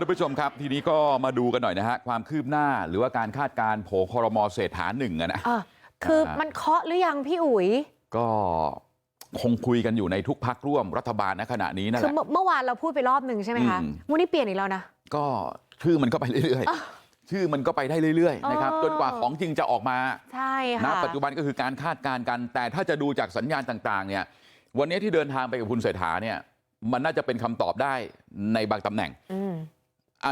ท่านผู้ชมครับทีนี้ก็มาดูกันหน่อยนะฮะความคืบหน้าหรือว่าการคาดการณ์โผคอรมอเศรษฐาหนึ่งอะนะเออคืออ่ามัมันเคาะหรือยังพี่อุ๋ยก็คงคุยกันอยู่ในทุกพักร่วมรัฐบาลณขณะนี้นั่นแหคือละเมื่อเมื่อวานเราพูดไปรอบหนึ่งใช่ไหมคะอืมวันนี้เปลี่ยนอีกแล้วนะก็ชื่อมันก็ไปเรื่อยอะๆชื่อมันก็ไปได้เรื่อยๆนะครับอ๋อจนกว่าของจริงจะออกมาใช่ณค่ะปัจจุบันก็คือการคาดการณ์กันแต่ถ้าจะดูจากสัญญาณต่างๆเนี่ยวันนี้ที่เดินทางไปกับคุณเศรษฐาเนี่ยมันน่าจะเป็นคำตอบได้ในบางตำแหน่งอืมอ่า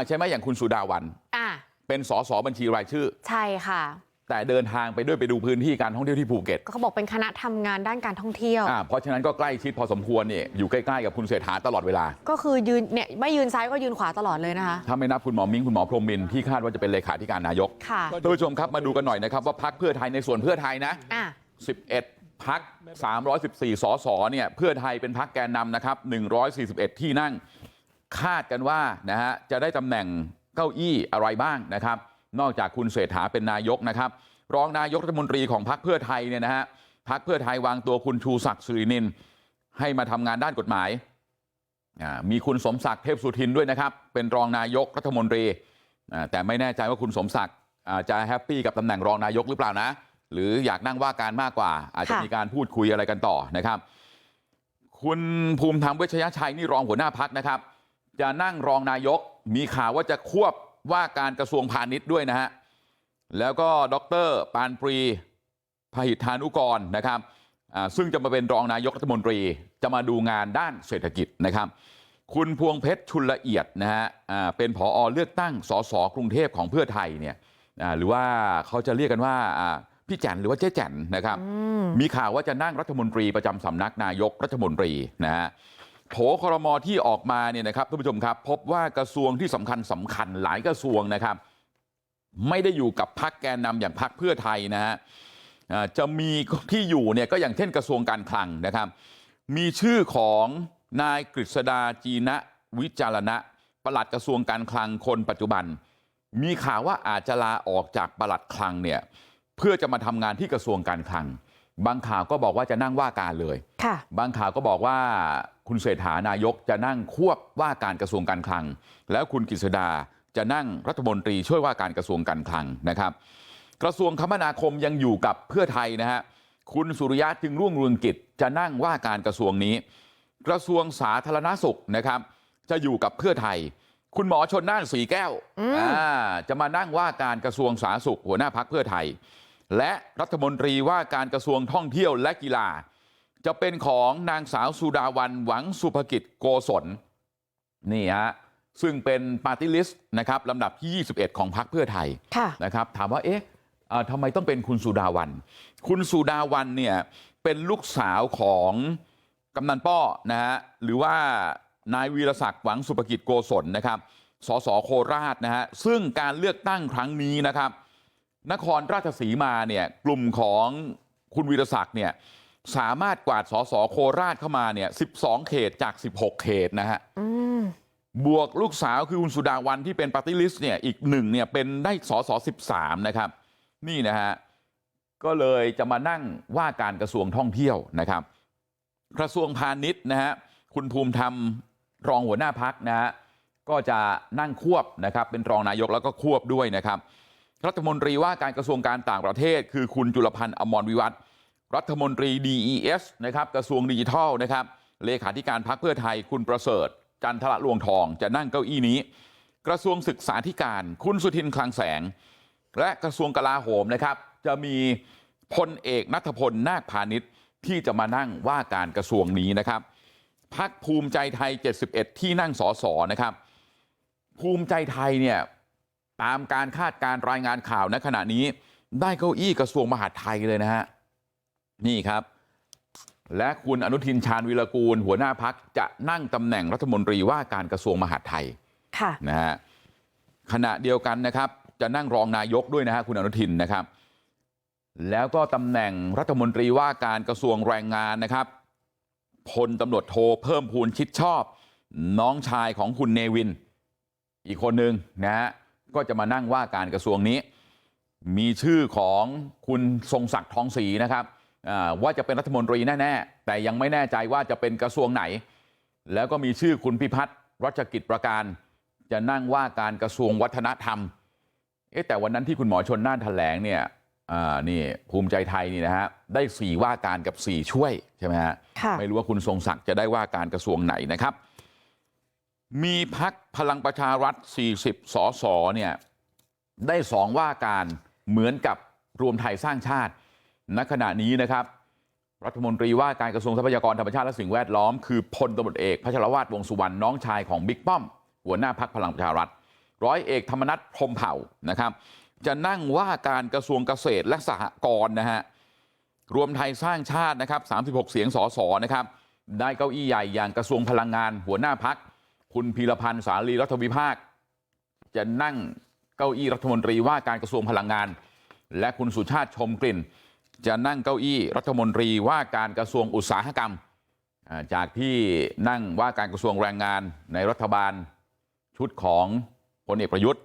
ใช่ไหมอย่างคุณสุดาวันอะเป็นสสบัญชีรายชื่อใช่ค่ะแต่เดินทางไปด้วยไปดูพื้นที่การท่องเที่ยวที่ภูเก็ตก็เขาบอกเป็นคณะทำงานด้านการท่องเที่ยวอ่าเพราะฉะนั้นก็ใกล้ชิดพอสมควรเนี่ยอยู่ใกล้ๆกับคุณเศรษฐาตลอดเวลาก็คือยืนเนี่ยไม่ยืนซ้ายก็ยืนขวาตลอดเลยนะคะถ้าไม่นับคุณหมอมิ้งคุณหมอพรหมมินทร์ที่คาดว่าจะเป็นเลขาธิการนายกค่ะท่านผู้ชมครับมาดูกันหน่อยนะครับว่าพักเพื่อไทยในส่วนเพื่อไทยนะอะ11พัก314สสเนี่ยเพื่อไทยเป็นพักแกนนำนะครับ141ที่นั่ง คาดกันว่านะฮะจะได้ตำแหน่งเก้าอี้อะไรบ้างนะครับนอกจากคุณเศรษฐาเป็นนายกนะครับรองนายกรัฐมนตรีของพักเพื่อไทยเนี่ยนะฮะพักเพื่อไทยวางตัวคุณชูศักดิ์สิรินินให้มาทำงานด้านกฎหมายอ่ามีคุณสมศักดิ์เทพสุทินด้วยนะครับเป็นรองนายกรัฐมนตรีอ่าแต่ไม่แน่ใจว่าคุณสมศักดิ์อ่าจะแฮปปี้กับตำแหน่งรองนายกหรือเปล่านะหรืออยากนั่งว่าการมากกว่า อาจจะค่ะมีการพูดคุยอะไรกันต่อนะครับ คุณภูมิธรรมเวชยชัยนี่รองหัวหน้าพักนะครับ จะนั่งรองนายกมีข่าวว่าจะควบว่าการกระทรวงพาณิชย์ด้วยนะฮะแล้วก็ดรปานปรีพหิทธานุกรนะครับอ่าซึ่งจะมาเป็นรองนายกรัฐมนตรีจะมาดูงานด้านเศรษฐกิจนะครับคุณพวงเพชรชุนละเอียดนะฮะอ่าเป็นผอเลือกตั้งสสกรุงเทพของเพื่อไทยเนี่ยอ่าหรือว่าเขาจะเรียกกันว่าอ่าพี่แจันหรือว่าเจ๊แจันนะครับอืมมีข่าวว่าจะนั่งรัฐมนตรีประจำสำนักนายกรัฐมนตรีนะฮะ โผครมที่ออกมาเนี่ยนะครับท่านผู้ชมครับพบว่ากระทรวงที่สำคัญสำคัญหลายกระทรวงนะครับไม่ได้อยู่กับพักแกนนำอย่างพักเพื่อไทยนะฮะอ่าจะมีที่อยู่เนี่ยก็อย่างเช่นกระทรวงการคลังนะครับมีชื่อของนายกฤษดาจีนะวิจารณะปลัดกระทรวงการคลังคนปัจจุบัน มีข่าวว่าอาจจะลาออกจากปลัดคลังเนี่ยเพื่อจะมาทำงานที่กระทรวงการคลัง บางข่าวก็บอกว่าจะนั่งว่าการเลยค่ะบางข่าวก็บอกว่า คุณเศรษฐานายกจะนั่งควบว่าการกระทรวงการคลังแล้วคุณกฤษดาจะนั่งรัฐมนตรีช่วยว่าการกระทรวงการคลังนะครับกระทรวงคมนาคมยังอยู่กับเพื่อไทยนะฮะคุณสุริยะจึงรุ่งเรืองกิจจะนั่งว่าการกระทรวงนี้ กระทรวงสาธารณสุขนะครับจะอยู่กับเพื่อไทย คุณหมอชนน่านสีแก้วอืมอ่าจะมานั่งว่าการกระทรวงสาธารณสุขหัวหน้าพักเพื่อไทย และรัฐมนตรีว่าการกระทรวงท่องเที่ยวและกีฬา จะเป็นของนางสาวสุดาวันหวังสุภกิจโกศลนี่ฮะซึ่งเป็นปาร์ตี้ลิสต์นะครับลำดับที่21ของพรรคเพื่อไทยค่ะนะครับถามว่าเอ๊ะอ่าทำไมต้องเป็นคุณสุดาวันคุณสุดาวันเนี่ยเป็นลูกสาวของกำนันป้อนะฮะหรือว่านายวีรศักดิ์หวังสุภกิจโกศลนะครับสสโคราชนะฮะซึ่งการเลือกตั้งครั้งนี้นะครับนครราชสีมาเนี่ยกลุ่มของคุณวีรศักดิ์เนี่ย สามารถกวาดสสโคราชเข้ามาเนี่ย12เขตจาก16เขตนะฮะอืมบวกลูกสาวคือคุณสุดาวันที่เป็นปาร์ตี้ลิสต์เนี่ยอีกหนึ่งเนี่ยเป็นได้สสสิบสามนะครับนี่นะฮะก็เลยจะมานั่งว่าการกระทรวงท่องเที่ยวนะครับกระทรวงพาณิชย์นะฮะคุณภูมิธรรมรองหัวหน้าพักนะฮะก็จะนั่งควบนะครับเป็นรองนายกแล้วก็ควบด้วยนะครับรัฐมนตรีว่าการกระทรวงการต่างประเทศคือคุณจุลพันธ์อมรวิวัฒน์ รัฐมนตรี DES นะครับกระทรวงดิจิทัลนะครับเลขาธิการพรรคเพื่อไทยคุณประเสริฐจันทละลวงทองจะนั่งเก้าอี้นี้กระทรวงศึกษาธิการคุณสุทินคลังแสงและกระทรวงกลาโหมนะครับจะมีพลเอกนัทพลนาคพาณิชย์ที่จะมานั่งว่าการกระทรวงนี้นะครับพักภูมิใจไทย71ที่นั่งสอสอนะครับภูมิใจไทยเนี่ยตามการคาดการณ์รายงานข่าวณขณะนี้ได้เก้าอี้กระทรวงมหาดไทยเลยนะฮะ นี่ครับและคุณอนุทินชาญวิรกูลหัวหน้าพักจะนั่งตำแหน่งรัฐมนตรีว่าการกระทรวงมหาดไทยค่ะนะฮะขณะเดียวกันนะครับจะนั่งรองนายกด้วยนะฮะคุณอนุทินนะครับแล้วก็ตำแหน่งรัฐมนตรีว่าการกระทรวงแรงงานนะครับพลตำรวจโทเพิ่มพูนชิดชอบน้องชายของคุณเนวินอีกคนหนึ่งนะฮะก็จะมานั่งว่าการกระทรวงนี้มีชื่อของคุณทรงศักดิ์ทองศรีนะครับอ่า ว่าจะเป็นรัฐมนตรีแน่ๆแต่ยังไม่แน่ใจว่าจะเป็นกระทรวงไหนแล้วก็มีชื่อคุณพิพัฒน์รัชกิจประการจะนั่งว่าการกระทรวงวัฒนธรรมเอ๊ะแต่วันนั้นที่คุณหมอชนน่านแถลงเนี่ยอ่านี่ภูมิใจไทยนี่นะฮะได้สี่ว่าการกับสี่ช่วยใช่ไหมฮะค่ะไม่รู้ว่าคุณทรงศักดิ์จะได้ว่าการกระทรวงไหนนะครับมีพักพลังประชารัฐ40สสเนี่ยได้สองว่าการเหมือนกับรวมไทยสร้างชาติ ณขณะนี้นะครับรัฐมนตรีว่าการกระทรวงทรัพยากรธรรมชาติและสิ่งแวดล้อมคือพลตำรวจเอกพัชรวาทวงสุวรรณน้องชายของบิ๊กป้อมหัวหน้าพักพลังประชารัฐร้อยเอกธรรมนัฐพรมเผ่านะครับจะนั่งว่าการกระทรวงเกษตรและสหกรณ์นะฮะรวมไทยสร้างชาตินะครับ36เสียงสสนะครับได้เก้าอี้ใหญ่อย่างกระทรวงพลังงานหัวหน้าพักคุณพีรพันธ์สาลีรัฐวิภาคจะนั่งเก้าอี้รัฐมนตรีว่าการกระทรวงพลังงานและคุณสุชาติชมกลิ่น จะนั่งเก้าอี้รัฐมนตรีว่าการกระทรวงอุตสาหกรรมจากที่นั่งว่าการกระทรวงแรงงานในรัฐบาลชุดของพลเอกประยุทธ์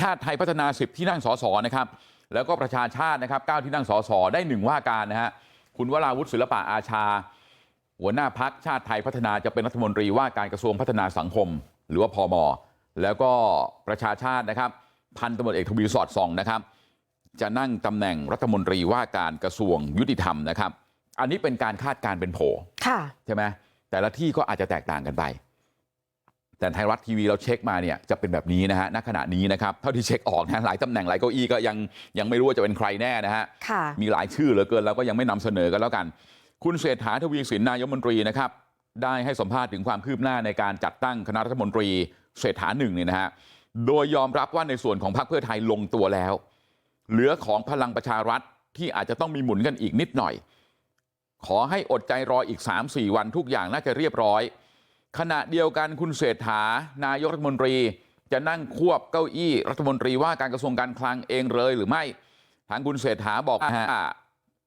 ชาติไทยพัฒนา10ที่นั่งสสนะครับแล้วก็ประชาชาตินะครับ9ที่นั่งสสได้หนึ่งว่าการนะฮะคุณวราวุฒิศิลปะอาชา หัวหน้าพักชาติไทยพัฒนาจะเป็นรัฐมนตรีว่าการกระทรวงพัฒนาสังคม หรือว่าพมแล้วก็ประชาชาตินะครับพันตำรวจเอกทวีสอดส่องนะครับ จะนั่งตำแหน่งรัฐมนตรีว่าการกระทรวงยุติธรรมนะครับอันนี้เป็นการคาดการณ์เป็นโผค่ะใช่ไหมแต่ละที่ก็อาจจะแตกต่างกันไปแต่ไทยรัฐทีวีเราเช็คมาเนี่ยจะเป็นแบบนี้นะฮะณขณะนี้นะครับเท่าที่เช็คออกนะหลายตำแหน่งหลายเก้าอี้ก็ยังยังไม่รู้ว่าจะเป็นใครแน่นะฮะค่ะมีหลายชื่อเหลือเกินแล้วก็ยังไม่นำเสนอกันแล้วกัน คุณเศรษฐาทวีสินนายกรัฐมนตรีนะครับได้ให้สัมภาษณ์ถึงความคืบหน้าในการจัดตั้งคณะรัฐมนตรีเศรษฐาหนึ่งเนี่ยนะฮะโดยยอมรับว่าในส่วนของพรรคเพื่อไทยลงตัวแล้ว เหลือของพลังประชารัฐที่อาจจะต้องมีหมุนกันอีกนิดหน่อยขอให้อดใจรออีก3-4วันทุกอย่างน่าจะเรียบร้อยขณะเดียวกันคุณเศรษฐานายกรัฐมนตรีจะนั่งควบเก้าอี้รัฐมนตรีว่าการกระทรวงการคลังเองเลยหรือไม่ทางคุณเศรษฐาบอกว่า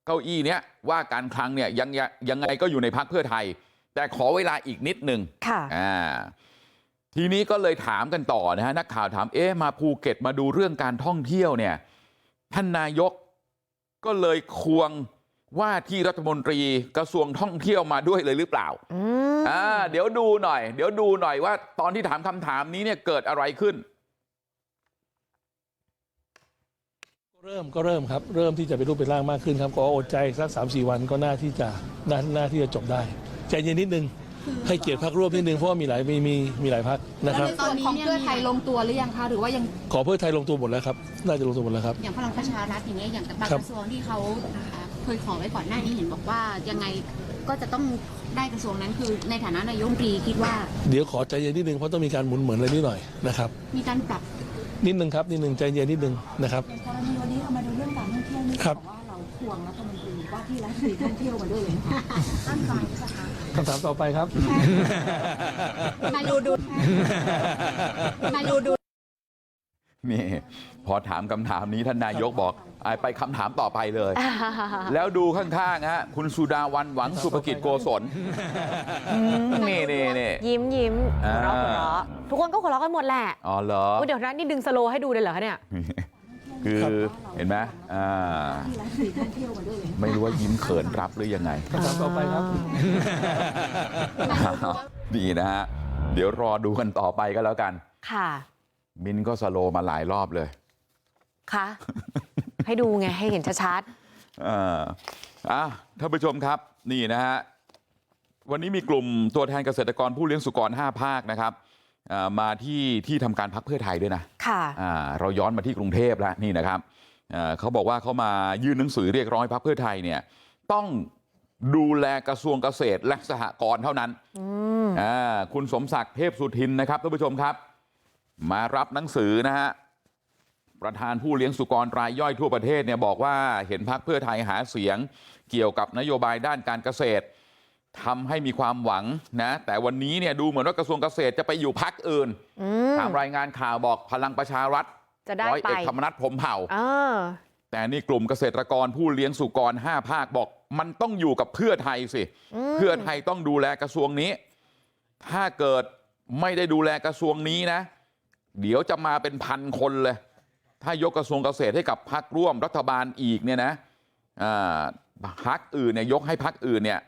เก้าอี้เนี้ยว่าการคลังเนี่ยยังยังยังไงก็อยู่ในพักเพื่อไทยแต่ขอเวลาอีกนิดนึงค่ะอ่าทีนี้ก็เลยถามกันต่อนะฮะนักข่าวถามเอ๊ะมาภูเก็ตมาดูเรื่องการท่องเที่ยวเนี่ย ท่านนายกก็เลยควงว่าที่รัฐมนตรีกระทรวงท่องเที่ยวมาด้วยเลยหรือเปล่าอืมอ่าเดี๋ยวดูหน่อยเดี๋ยวดูหน่อยว่าตอนที่ถามคำถามนี้เนี่ยเกิดอะไรขึ้น ก็เริ่มก็เริ่มครับเริ่มที่จะเป็นรูปเป็นร่างมากขึ้นครับก็อดใจสักสามสี่วันก็น่าที่จะน่าน่าที่จะจบได้ใจเย็นนิดนึงให้เกียรติพักร่วมนิดนึงเพราะว่ามีหลายมีมีมีหลายพักนะครับในส่วนของเพื่อไทยลงตัวหรือยังคะหรือว่ายังขอเพื่อไทยลงตัวหมดแล้วครับน่าจะลงตัวหมดแล้วครับ อย่างพลังประชารัฐอย่างเงี้ยอย่างบางครับกระทรวงที่เขาอ่าเคยขอไว้ก่อนหน้านี้เห็นบอกว่ายังไงก็จะต้องได้กระทรวงนั้นคือในฐานะนายกรัฐมนตรีคิดว่า เดี๋ยวขอใจเย็นนิดนึงเพราะต้องมีการหมุนเหมือนอะไรนิดหน่อยนะครับมีการปรับนิดนึงครับนิดนึงใจเย็นนิดนึงนะครับอย่างกรณีวันนี้เรามาดูเรื่องการท่องเที่ยวนี่ครับอกว่าเราควงรัฐมนตรีว่าที่รัฐมนตรีท่องเที่ยวมาด้วยเลยนะคะตั้งใจหรือเปล่า คะคำถามต่อไปครับ นายดูดูนายดูดู นี่พอถามคำถามนี้ท่านนายกบอกอะไปคำถามต่อไปเลย แล้วดูข้างๆฮะคุณสุดาวันหวังสุภกิจโกศลนี่นี่นี่ยิ้มยิ้มหัวเราะอ่าหัวเราะทุกคนก็หัวเราะกันหมดแหละอ๋อเหรอ อุ๊ยเดี๋ยวนะนี่ดึงสโลว์ให้ดูเลยเหรอคะเนี่ย คือเห็นไหมอ่าที่รัฐมนตรีท่องเที่ยวมาด้วยเลยไม่รู้ว่ายิ้มเขินรับหรือยังไงคำถามต่อไปครับดีนะฮะเดี๋ยวรอดูกันต่อไปก็แล้วกันค่ะมินก็สโลว์มาหลายรอบเลยค่ะให้ดูไงให้เห็นชัดอ่าอะท่านผู้ชมครับนี่นะฮะวันนี้มีกลุ่มตัวแทนเกษตรกรผู้เลี้ยงสุกร5ภาคนะครับอ่า มาที่ที่ทำการพักเพื่อไทยด้วยนะๆค่ะอ่าเราย้อนมาที่กรุงเทพแล้วนี่นะครับอ่าเขาบอกว่าเขามายื่นหนังสือเรียกร้องให้พรรคเพื่อไทยเนี่ยต้องดูแลกระทรวงเกษตรและสหกรณ์เท่านั้นอืมอ่าคุณสมศักดิ์เทพสุทินนะครับท่านผู้ชมครับ มารับหนังสือนะฮะประธานผู้เลี้ยงสุกรรายย่อยทั่วประเทศเนี่ยบอกว่าเห็นพรรคเพื่อไทยหาเสียงเกี่ยวกับนโยบายด้านการเกษตร ทำให้มีความหวังนะแต่วันนี้เนี่ยดูเหมือนว่ากระทรวงเกษตรจะไปอยู่พักอื่นอืมตามรายงานข่าวบอกพลังประชารัฐจะได้ร้อยไปเอกธรรมนัฐพรหมเผ่าเออแต่นี่กลุ่มเกษตรกรผู้เลี้ยงสุกรห้าภาคบอกมันต้องอยู่กับเพื่อไทยสิอืมเพื่อไทยต้องดูแลกระทรวงนี้ ถ้าเกิดไม่ได้ดูแลกระทรวงนี้นะ เดี๋ยวจะมาเป็นพันคนเลย ถ้ายกกระทรวงเกษตรให้กับพักร่วมรัฐบาลอีกเนี่ยนะอ่าพักอื่นเนี่ยยกให้พักอื่นเนี่ย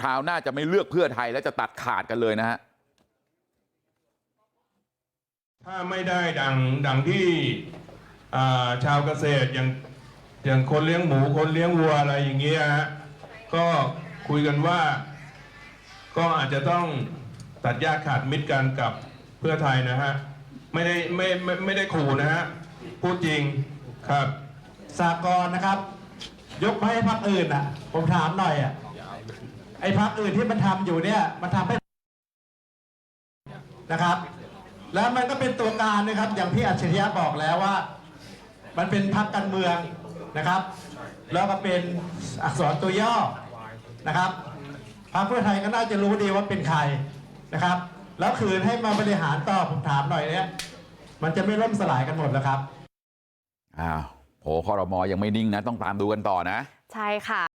คราวหน้าจะไม่เลือกเพื่อไทยแล้วจะตัดขาดกันเลยนะฮะถ้า ไม่ได้ดังดังที่อ่าชาวเกษตรอย่างอย่างคนเลี้ยงหมูคนเลี้ยงวัวอะไรอย่างเงี้ยฮะก็คุยกันว่าก็อาจจะต้องตัดญาติขาดมิตรกันกับเพื่อไทยนะฮะไม่ได้ไม่ไม่ไม่ได้ขู่นะฮะพูดจริงครับสากลนะครับยกมาให้พรรคอื่นอะผมถามหน่อยอะไอ้พรรคอื่นที่มันทำอยู่เนี่ย มันทำให้นะครับ แล้วมันก็เป็นตัวการนะครับ อย่างที่อัจฉริยะบอกแล้วว่า มันเป็นพรรคการเมืองนะครับ แล้วก็เป็นอักษรตัวย่อนะครับพรรคเพื่อไทยก็น่าจะรู้ดีว่าเป็นใครนะครับ แล้วคืนให้มาบริหารต่อผมถามหน่อยเนี่ยมันจะไม่ล่มสลายกันหมดแล้วครับอ้าวโผคอรมอยังไม่นิ่งนะ ต้องตามดูกันต่อนะ ใช่ค่ะ